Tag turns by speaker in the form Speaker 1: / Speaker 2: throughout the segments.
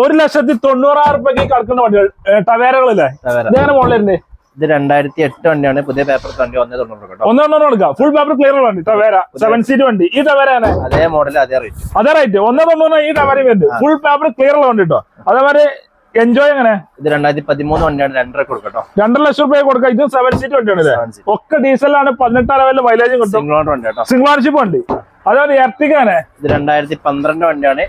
Speaker 1: ഒരു ലക്ഷത്തി തൊണ്ണൂറായിരം രൂപയ്ക്ക് കിടക്കുന്ന വണ്ടികൾ. ടവേരകളില്ലേ?
Speaker 2: ടവേര.
Speaker 1: മോളിലിരുന്നേ മോഡലിന്റെ
Speaker 2: ഇത് രണ്ടായിരത്തി എട്ട് വണ്ടിയാണ്. പുതിയ പേപ്പർ വണ്ടി ഒന്നേ തൊണ്ണൂറ്
Speaker 1: ഒന്ന് തൊണ്ണൂറ് കൊടുക്കാം. ഫുൾ പേപ്പർ ക്ലിയർ വണ്ടി. ടവേര. സെവൻ സീറ്റ് വണ്ടി. ഈ ടവേരാണ്
Speaker 2: അതേ മോഡൽ അതേ റേറ്റ്
Speaker 1: അതേ റേറ്റ് ഒന്ന് തൊണ്ണൂറ് ഈ ടവേര വരുന്നത് ഫുൾ പേപ്പർ ക്ലിയർ ഉള്ള വണ്ടി കേട്ടോ. അതേമാതിരി എൻജോയ് എങ്ങനെ?
Speaker 2: ഇത് രണ്ടായിരത്തി പതിമൂന്ന് വണ്ടിയാണ്. രണ്ടര കൊടുക്കട്ടോ
Speaker 1: രണ്ടര ലക്ഷം റുപ്യ കൊടുക്കാം. ഇത് സെവൻ സീറ്റ് വണ്ടിയാണ് ഒക്കെ ഡീസലാണ് പതിനെട്ടാറ് ലെവലിൽ മൈലേജും കേട്ടോ.
Speaker 2: സിംഗിൾ
Speaker 1: ഓണർഷിപ്പ് വണ്ടി. അതേപോലെ എർട്ടിക്കാണ്
Speaker 2: ഇത് രണ്ടായിരത്തി പന്ത്രണ്ട് വണ്ടിയാണ്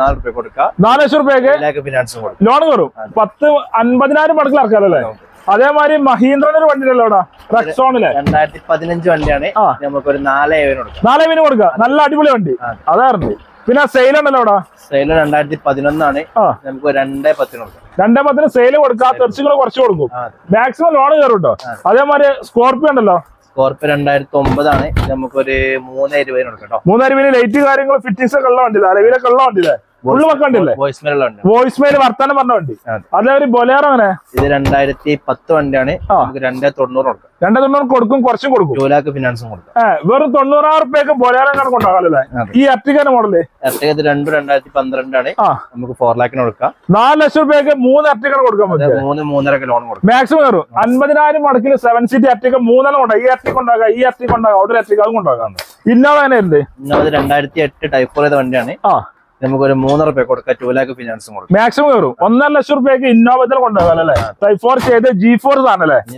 Speaker 2: നാല് റുപ്യ കൊടുക്കാം.
Speaker 1: നാല് ലക്ഷം റുപ്യക്ക്
Speaker 2: ഫിനാൻസ് കൊടുക്കാം.
Speaker 1: ലോൺ കയറും പത്ത് അൻപതിനായിരം മടക്കിൽ ഇറക്കാറല്ലേ അല്ലേ അതേമാതിരി മഹീന്ദ്രന്റെ ഒരു വണ്ടി ഇവിടെ റെക്സോണിലെ
Speaker 2: രണ്ടായിരത്തി പതിനഞ്ച് വണ്ടിയാണ്.
Speaker 1: നമുക്ക്
Speaker 2: ഒരു നാല് ഏവിന് കൊടുക്കാം.
Speaker 1: നാലേ വിന് കൊടുക്കുക നല്ല അടിപൊളി വണ്ടി.
Speaker 2: അതെ.
Speaker 1: അതായിരുന്നു. പിന്നെ സെയിൽ ഉണ്ടല്ലോ ഇവിടെ
Speaker 2: സെയിൽ രണ്ടായിരത്തി പതിനൊന്നാണ് നമുക്ക് രണ്ടേ പത്തിന് കൊടുക്കാം.
Speaker 1: രണ്ടേ പത്തിന് സെയിൽ കൊടുക്കുക തെർച്ചുകൾ കുറച്ച് കൊടുക്കും. മാക്സിമം ലോൺ കയറും കേട്ടോ അതേമാതിരി സ്കോർപ്പിയോ ഉണ്ടല്ലോ?
Speaker 2: സ്കോർപ്പിയോ രണ്ടായിരത്തി ഒമ്പതാണ് നമുക്കൊരു മൂന്നായിരം രൂപ കൊടുക്കാം കേട്ടോ.
Speaker 1: രൂപ ലൈറ്റ് കാര്യങ്ങളും ഫിറ്റിങ്സ് ഒക്കെ ഉള്ള വണ്ടിയില്ല അലവിലൊക്കെ ഉള്ള വണ്ടിയില്ലേ ഫുള്ള് വെക്കണ്ടില്ലേ
Speaker 2: വോയിസ് മെയിലുള്ള വണ്ടി
Speaker 1: വോയിസ് മെയിൽ വർത്താനം പറഞ്ഞ വണ്ടി.
Speaker 2: അതെ.
Speaker 1: ഒരു ബൊലേറോ അങ്ങനെ?
Speaker 2: ഇത് രണ്ടായിരത്തി പത്ത് വണ്ടിയാണ് രണ്ടേ തൊണ്ണൂറ് കൊടുക്കും.
Speaker 1: രണ്ടേ തൊണ്ണൂറ് കൊടുക്കും കുറച്ചും കൊടുക്കും.
Speaker 2: ടൂ ലാക്ക് ഫിനാൻസും കൊടുക്കും.
Speaker 1: വെറും തൊണ്ണൂറായിരം റുപ്യക്ക് ബൊലേറോ കണക്ക് ഉണ്ടാകാമല്ലേ ഈ എർട്ടിക്കാന്റെ മോഡൽ?
Speaker 2: എർട്ടിക ഇത് രണ്ടും രണ്ടായിരത്തി പന്ത്രണ്ടാണ് നമുക്ക് ഫോർ ലാക്കിന് കൊടുക്കാം.
Speaker 1: നാല് ലക്ഷം റുപ്യക്ക് മൂന്ന് എർട്ടിക്കാണ് കൊടുക്കാൻ പറ്റും
Speaker 2: മൂന്ന് മൂന്നരക്ക് ലോൺ കൊടുക്കും.
Speaker 1: മാക്സിമം കയറും. അൻപതിനായിരം മടക്കിൽ സെവൻ സീറ്റ് എർട്ടിക്ക മൂന്നെണ്ണം ഉണ്ടാകും ഈ എർട്ടിക്ക ഉണ്ടാകാം ഈ എർട്ടിക്ക ഉണ്ടാകാം അവിടെ എർട്ടിക്കാവും കൊണ്ടാകാം ഇന്നോവ ഉണ്ട്
Speaker 2: ഇന്നത് രണ്ടായിരത്തി എട്ട് ടൈപ്പ് ചെയ്ത വണ്ടിയാണ്.
Speaker 1: ആ.
Speaker 2: നമുക്കൊരു മൂന്നര റുപ്യ കൊടുക്കാം ടൂ ലാക്ക് ഫിനാൻസും കൊടുക്കാം.
Speaker 1: മാക്സിമം കയറും. ഒന്നര ലക്ഷം റുപ്യക്ക് ഇന്നോവത്തിൽ കൊണ്ടുപോകാം അല്ലേ? ടൈ ഫോർ ചെയ്ത് ജി ഫോർ സാധനം